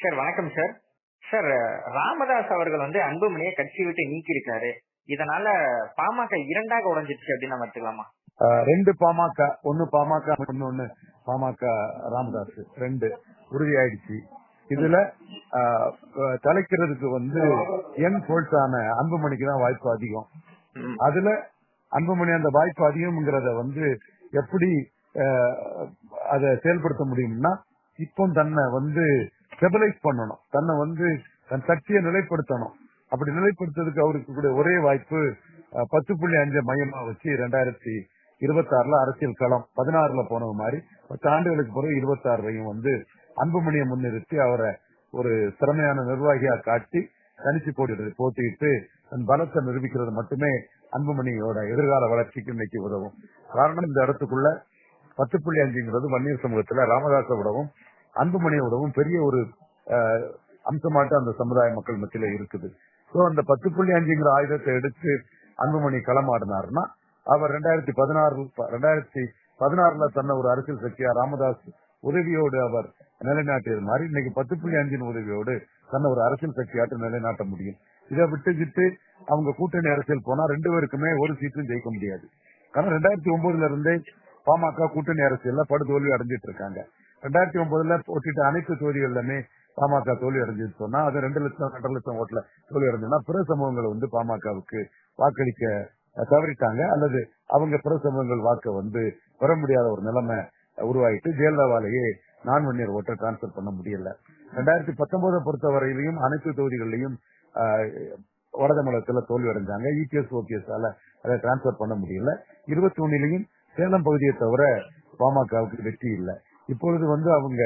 Sir வணக்கம் sir. Sir Ramadoss அவர்கள் வந்து அன்புமணியை கட்சி விட்டு நீக்கியிருக்காரு. இதனால பாமக இரண்டாக உடைஞ்சிருச்சு அப்படின்னு நம்ம எடுத்துக்கலாமா? ரெண்டு பாமக ஒன்னு பாமக ஒன்னு பாமக ராமதாஸ். ரெண்டு. உறுதியாயிடுச்சு. இதுல தலைக்கிறதுக்கு வந்து யங் போல்ஸான அன்புமணிக்கு தான் வாய்ப்பு அதிகம். அதுல அன்புமணி அந்த வாய்ப்பு அதிகம்ங்கிறத வந்து எப்படி அதை செயல்படுத்த முடியும்னா இப்போ தன்னை வந்து ஸ்டெபிலைஸ் பண்ணணும். தன்னை வந்து தன் சக்தியை நிலைப்படுத்தணும். அப்படி நிலைப்படுத்துறதுக்கு அவருக்கு கூட ஒரே வாய்ப்பு பத்து புள்ளி அஞ்சு மையமா வச்சு ரெண்டாயிரத்தி இருபத்தி ஆறுல அரசியல் களம் பதினாறுல போனது மாதிரி பத்து ஆண்டுகளுக்கு பிறகு இருபத்தி ஆறுலையும் வந்து அன்புமணியை முன்னிறுத்தி அவரை ஒரு திறமையான நிர்வாகியா காட்டி தனிச்சு போட்டி போட்டியிட்டு தன் பலத்தை நிரூபிக்கிறது மட்டுமே அன்புமணியோட எதிர்கால வளர்ச்சிக்கு இன்னைக்கு உதவும். காரணம் இந்த இடத்துக்குள்ள பத்து புள்ளி அஞ்சுங்கிறது வன்னியர் சமூகத்துல ராமதாச விடவும் அன்புமணியை விடவும் பெரிய ஒரு அம்சமாட்டு அந்த சமுதாய மக்கள் மத்தியில இருக்குது. சோ அந்த பத்து புள்ளி அஞ்சுங்கிற ஆயுதத்தை எடுத்து அன்புமணி களமாடினார்னா அவர் ரெண்டாயிரத்தி பதினாறு ரெண்டாயிரத்தி பதினாறுல தன்னை ஒரு அரசியல் சக்தியா ராமதாஸ் உதவியோடு அவர் நிலைநாட்டியது மாதிரி இன்னைக்கு பத்து புள்ளி அஞ்சின் உதவியோடு தன்னை ஒரு அரசியல் சக்தியாட்டு நிலைநாட்ட முடியும். இதை விட்டுக்கிட்டு அவங்க கூட்டணி அரசியல் போனா ரெண்டு பேருக்குமே ஒரு சீட்டும் ஜெயிக்க முடியாது. காரணம் ரெண்டாயிரத்தி ஒன்பதுல இருந்தே பாமக கூட்டணி அரசியல்ல படுதோல்வி அடைஞ்சிட்டு இருக்காங்க. ரெண்டாயிரத்தி ஒன்பதுல போட்டிட்ட அனைத்து தொகுதிகளிலுமே பாமக தோல்வி அடைஞ்சது சொன்னா அது ரெண்டு லட்சம் ரெண்டரை லட்சம் ஓட்டுல தோல்வி அடைஞ்சதுன்னா பிற சமூகங்களை வந்து பாமகவுக்கு வாக்களிக்க தவறிட்டாங்க. அல்லது அவங்க பிற சமூகங்கள் வாக்க வந்து பெற முடியாத ஒரு நிலைமை உருவாயிட்டு ஜெயலலிதாவாலேயே நான் வன்னியர் ஓட்டை டிரான்ஸ்பர் பண்ண முடியல. ரெண்டாயிரத்தி பத்தொன்பதை பொறுத்தவரையிலையும் அனைத்து தொகுதிகளிலையும் ஆஹ், வடதமிழகத்துல தோல்வி அடைஞ்சாங்க. இபிஎஸ் ஓபிஎஸ் அதை டிரான்ஸ்பர் பண்ண முடியல. இருபத்தி ஒன்னிலையும் சேலம் பகுதியை தவிர பாமகவுக்கு வெற்றி இல்லை. இப்பொழுது வந்து அவங்க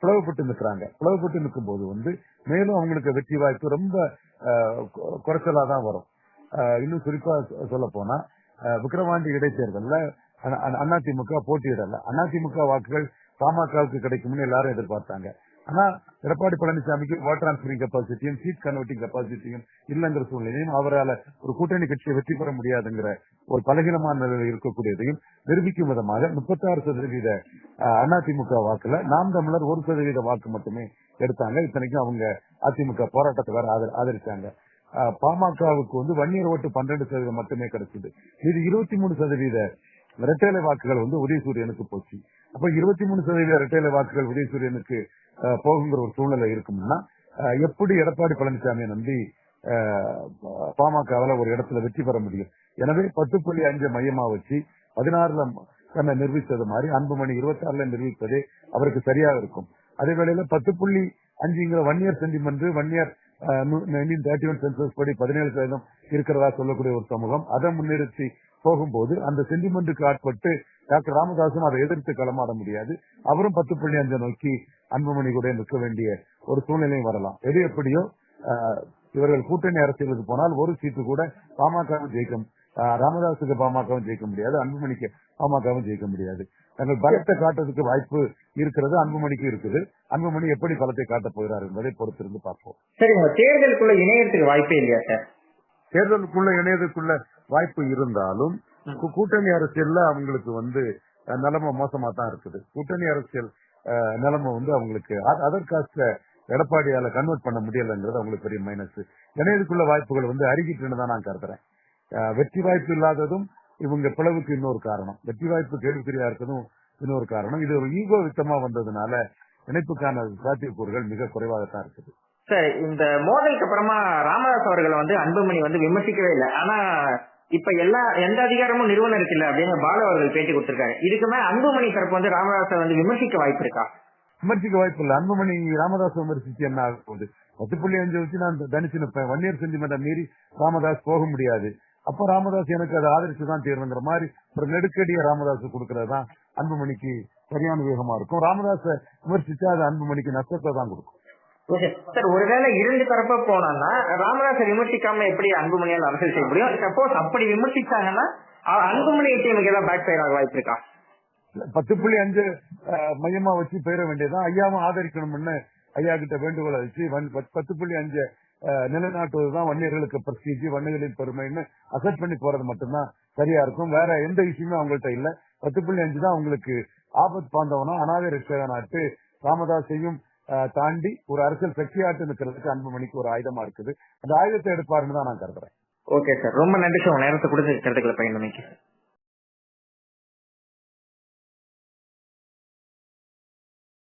பிளவுபட்டு நிற்கிறாங்க. பிளவுபட்டு நிற்கும் போது வந்து மேலும் அவங்களுக்கு வெற்றி வாய்ப்பு ரொம்ப குறைச்சலா தான் வரும். இன்னும் குறிப்பா சொல்ல போனா ஆஹ், விக்கிரவாண்டி இடைத்தேர்தல்ல அதிமுக போட்டியிடல. அதிமுக வாக்குகள் பாமகவுக்கு கிடைக்கும்னு எல்லாரும் எதிர்பார்த்தாங்க. ஆனா எடப்பாடி பழனிசாமிக்கு வாட்டர் டிரான்ஸ்பரிங் கெப்பாசிட்டியும் சீட் கன்வெர்ட்டிங் கெப்பாசிட்டியும் இல்லங்கிற சூழ்நிலையும் அவரால் ஒரு கூட்டணி கட்சியை வெற்றி பெற முடியாதுங்கிற ஒரு பலகீனமான நிலையில் இருக்கக்கூடியதையும் நிரூபிக்கும் விதமாக முப்பத்தாறு சதவீத அதிமுக வாக்குல நாம் தமிழர் ஒரு சதவீத வாக்கு மட்டுமே எடுத்தாங்க. இத்தனைக்கும் அவங்க அதிமுக போராட்டத்தை வேற ஆதரிச்சாங்க. பாமகவுக்கு வந்து வன்னியர் ஓட்டு பன்னெண்டு சதவீதம் மட்டுமே கிடைச்சது. இது இருபத்தி மூணு சதவீத இரட்டைலை வாக்குகள் வந்து உதயசூரியனுக்கு போச்சு. அப்ப இருபத்தி மூணு சதவீத இரட்டைலை வாக்குகள் உதயசூரியனுக்கு போகுங்கிற ஒரு சூழ்நிலை இருக்கும்னா எப்படி எடப்பாடி பழனிசாமியை நம்பி பாமகவில் ஒரு இடத்துல வெற்றி பெற முடியும்? எனவே பத்து புள்ளி அஞ்சு மையமா வச்சு பதினாறுல தன்னை நிரூபித்தது மாதிரி அன்புமணி இருபத்தி ஆறுல நிரூபிப்பதே அவருக்கு சரியா இருக்கும். அதே வேளையில பத்து புள்ளி அஞ்சுங்கிற one year sentiment year nineteen thirty one census படி பதினேழு சதவீதம் இருக்கிறதா சொல்லக்கூடிய ஒரு சமூகம் அதை முன்னிறுத்தி போகும்போது அந்த சென்டிமெண்ட்டுக்கு ஆட்பட்டு டாக்டர் ராமதாசும் அதை எதிர்த்து களமாட முடியாது. அவரும் பத்து புள்ளி அஞ்சு நோக்கி அன்புமணி கூட நிற்க வேண்டிய ஒரு சூழ்நிலையும் வரலாம். எது எப்படியோ ஆஹ், இவர்கள் கூட்டணி அரசியலுக்கு போனால் ஒரு சீட்டு கூட பாமகவும் ஜெயிக்கும். ராமதாசுக்கு பாமகவும் ஜெயிக்க முடியாது அன்புமணிக்கு பாமகவும் ஜெயிக்க முடியாது. தங்கள் பலத்தை காட்டுறதுக்கு வாய்ப்பு இருக்கிறது அன்புமணிக்கு இருக்குது. அன்புமணி எப்படி பலத்தை காட்டப் போகிறார் என்பதை பொறுத்திருந்து பார்ப்போம். சரி தேர்தலுக்குள்ள இணையத்துக்கு வாய்ப்பே இல்லையா சார்? தேர்தலுக்குள்ள இணையதுக்குள்ள வாய்ப்பு இருந்தாலும் கூட்டணி அரசியல்ல அவங்களுக்கு வந்து நிலைமை மோசமா தான் இருக்குது. கூட்டணி அரசியல் நிலைமை வந்து அவங்களுக்கு அதர் காஸ்ட எடப்பாடியால கன்வெர்ட் பண்ண முடியலங்கிறது அவங்களுக்கு பெரிய மைனஸ் இணையதுக்குள்ள வாய்ப்புகள் வந்து அருகிட்டுன்னு தான் நான் கருதுறேன். வெற்றி வாய்ப்பு இல்லாததும் இவங்க பிளவுக்கு இன்னொரு காரணம். வெற்றி வாய்ப்பு கேள்விக்குறியா இருக்கதும் இன்னொரு காரணம். இது ஒரு ஈகோ வித்தமா வந்ததுனால இணைப்புக்கான சாத்தியக்கூறுகள் மிக குறைவாகத்தான் இருக்குது. சார் இந்த மோதலுக்கு அப்புறமா ராமதாஸ் அவர்களை வந்து அன்புமணி வந்து விமர்சிக்கவே இல்லை. ஆனா இப்ப எல்லா எந்த அதிகாரமும் நிறுவனருக்கு இல்ல அப்படின்னு பாலு அவர்கள் பேட்டி கொடுத்திருக்காரு. இதுக்குமே அன்புமணி தரப்பு வந்து ராமதாஸை வந்து விமர்சிக்க வாய்ப்பு இருக்கா? விமர்சிக்க வாய்ப்பு இல்ல. அன்புமணி ராமதாஸ் விமர்சிச்சு என்ன ஆக போகுது பத்து புள்ளி அஞ்சு வச்சு நான் தனிச்சு நிற்பேன். வன்னியர் சென்டிமெண்ட்டை மீறி ராமதாஸ் போக முடியாது. அப்ப ராமதாஸ் எனக்கு அதை ஆதரிச்சு தான் தீரணுங்கிற மாதிரி ஒரு நெருக்கடியை ராமதாஸ் கொடுக்கறது தான் அன்புமணிக்கு சரியான வேகமா இருக்கும். ராமதாஸை விமர்சிச்சா அது அன்புமணிக்கு நஷ்டத்தை தான் கொடுக்கும். சார் ஒருவேளை இரண்டு தரப்பா போனோம்னா ராமதாஸை விமர்சிக்காம எப்படி அன்புமணியால் அரசியல் செய்ய முடியும்? சப்போஸ் அப்படி விமர்சிச்சாங்கன்னா அன்புமணி டீமுக்கு ஏதாவது பேக் ஃபயர் ஆக வாய்ப்பு இருக்கா? பத்து புள்ளி அஞ்சு மையமா வச்சு பெயர வேண்டியதுதான். ஐயாவும் ஆதரிக்கணும்னு ஐயா கிட்ட வேண்டுகோளை வச்சு பத்து புள்ளி அஞ்சு அஹ், நிலைநாட்டுவதுதான் வன்னியர்களுக்கு பிரஸ்டீஜ் வன்னியர்களின் பெருமைன்னு அசெப்ட் பண்ணி போறது மட்டும்தான் சரியா இருக்கும். வேற எந்த விஷயமே அவங்கள்ட்ட இல்ல. பத்து புள்ளி அஞ்சு தான் அவங்களுக்கு ஆபத் பாந்தவனா அனாதை ரட்சகனாட்டு ராமதாஸையும் தாண்டி ஒரு அரசியல் சக்தியாட்டு நிற்கிறதுக்கு அன்புமணிக்கு ஒரு ஆயுதமா இருக்குது. அந்த ஆயுதத்தை எடுப்பாருன்னு தான் நான் கருதுறேன். Okay sir. ரொம்ப நன்றி சார். நேரத்தை கொடுத்து கருத்துக்களை பயன்படுத்தி